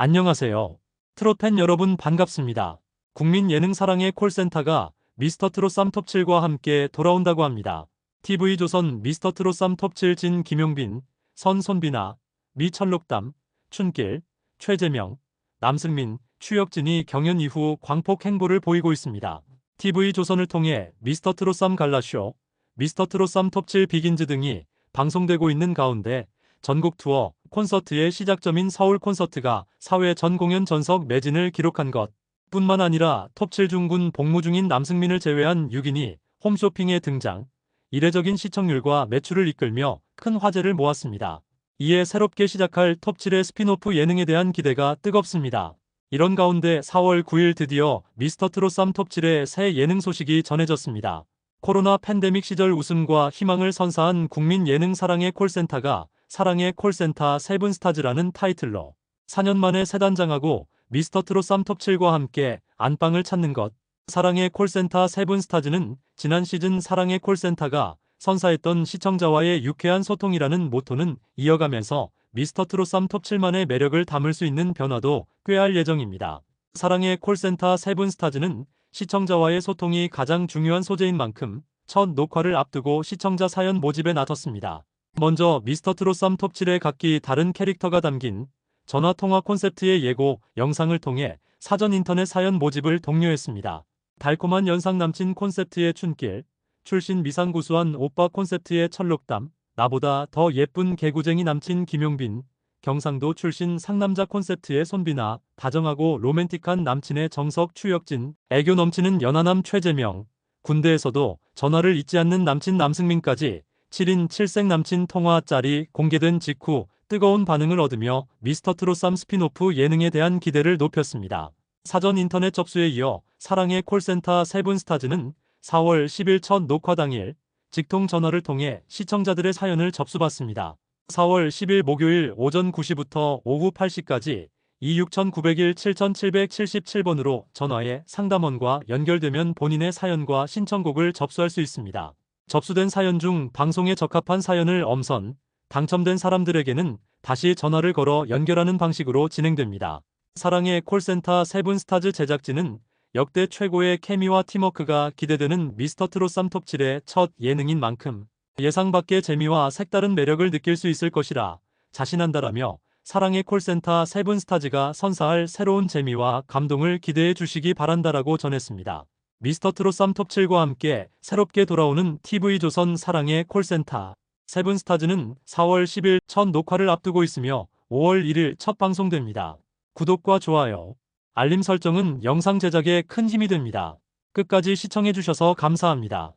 안녕하세요. 트롯팬 여러분 반갑습니다. 국민 예능 사랑의 콜센터가 미스터 트롯 쌈톱7과 함께 돌아온다고 합니다. TV조선 미스터 트롯 쌈톱7 진 김용빈, 선손비나, 미철록담, 춘길, 최재명, 남승민, 추혁진이 경연 이후 광폭 행보를 보이고 있습니다. TV조선을 통해 미스터 트롯 쌈 갈라쇼, 미스터 트롯 쌈톱7 비긴즈 등이 방송되고 있는 가운데 전국 투어 콘서트의 시작점인 서울 콘서트가 사회 전 공연 전석 매진을 기록한 것 뿐만 아니라 톱7 중군 복무 중인 남승민을 제외한 6인이 홈쇼핑에 등장, 이례적인 시청률과 매출을 이끌며 큰 화제를 모았습니다. 이에 새롭게 시작할 톱7의 스피노프 예능에 대한 기대가 뜨겁습니다. 이런 가운데 4월 9일 드디어 미스터 트롯 쌈 톱7의 새 예능 소식이 전해졌습니다. 코로나 팬데믹 시절 웃음과 희망을 선사한 국민 예능 사랑의 콜센터가 사랑의 콜센터 세븐스타즈라는 타이틀로 4년 만에 새 단장하고 미스터 트롯 쌈톱7과 함께 안방을 찾는 것. 사랑의 콜센터 세븐스타즈는 지난 시즌 사랑의 콜센터가 선사했던 시청자와의 유쾌한 소통이라는 모토는 이어가면서 미스터 트롯 쌈톱7만의 매력을 담을 수 있는 변화도 꾀할 예정입니다. 사랑의 콜센터 세븐스타즈는 시청자와의 소통이 가장 중요한 소재인 만큼 첫 녹화를 앞두고 시청자 사연 모집에 나섰습니다. 먼저 미스터 트롯 쌈톱7의 각기 다른 캐릭터가 담긴 전화통화 콘셉트의 예고 영상을 통해 사전 인터넷 사연 모집을 독려했습니다. 달콤한 연상 남친 콘셉트의 춘길, 출신 미상구수한 오빠 콘셉트의 철록담, 나보다 더 예쁜 개구쟁이 남친 김용빈, 경상도 출신 상남자 콘셉트의 손비나, 다정하고 로맨틱한 남친의 정석 추혁진, 애교 넘치는 연하남 최재명, 군대에서도 전화를 잊지 않는 남친 남승민까지 7인 7색 남친 통화 짤이 공개된 직후 뜨거운 반응을 얻으며 미스터 트롯 쌈 스피노프 예능에 대한 기대를 높였습니다. 사전 인터넷 접수에 이어 사랑의 콜센터 세븐 스타즈는 4월 10일 첫 녹화 당일 직통 전화를 통해 시청자들의 사연을 접수받습니다. 4월 10일 목요일 오전 9시부터 오후 8시까지 26901 7777번으로 전화해 상담원과 연결되면 본인의 사연과 신청곡을 접수할 수 있습니다. 접수된 사연 중 방송에 적합한 사연을 엄선, 당첨된 사람들에게는 다시 전화를 걸어 연결하는 방식으로 진행됩니다. 사랑의 콜센터 세븐스타즈 제작진은 역대 최고의 케미와 팀워크가 기대되는 미스터 트롯 쌈톱7의 첫 예능인 만큼 예상 밖의 재미와 색다른 매력을 느낄 수 있을 것이라 자신한다라며 사랑의 콜센터 세븐스타즈가 선사할 새로운 재미와 감동을 기대해 주시기 바란다라고 전했습니다. 미스터 트롯 쌈톱7과 함께 새롭게 돌아오는 TV조선 사랑의 콜센터 세븐스타즈는 4월 10일 첫 녹화를 앞두고 있으며 5월 1일 첫 방송됩니다. 구독과 좋아요, 알림 설정은 영상 제작에 큰 힘이 됩니다. 끝까지 시청해주셔서 감사합니다.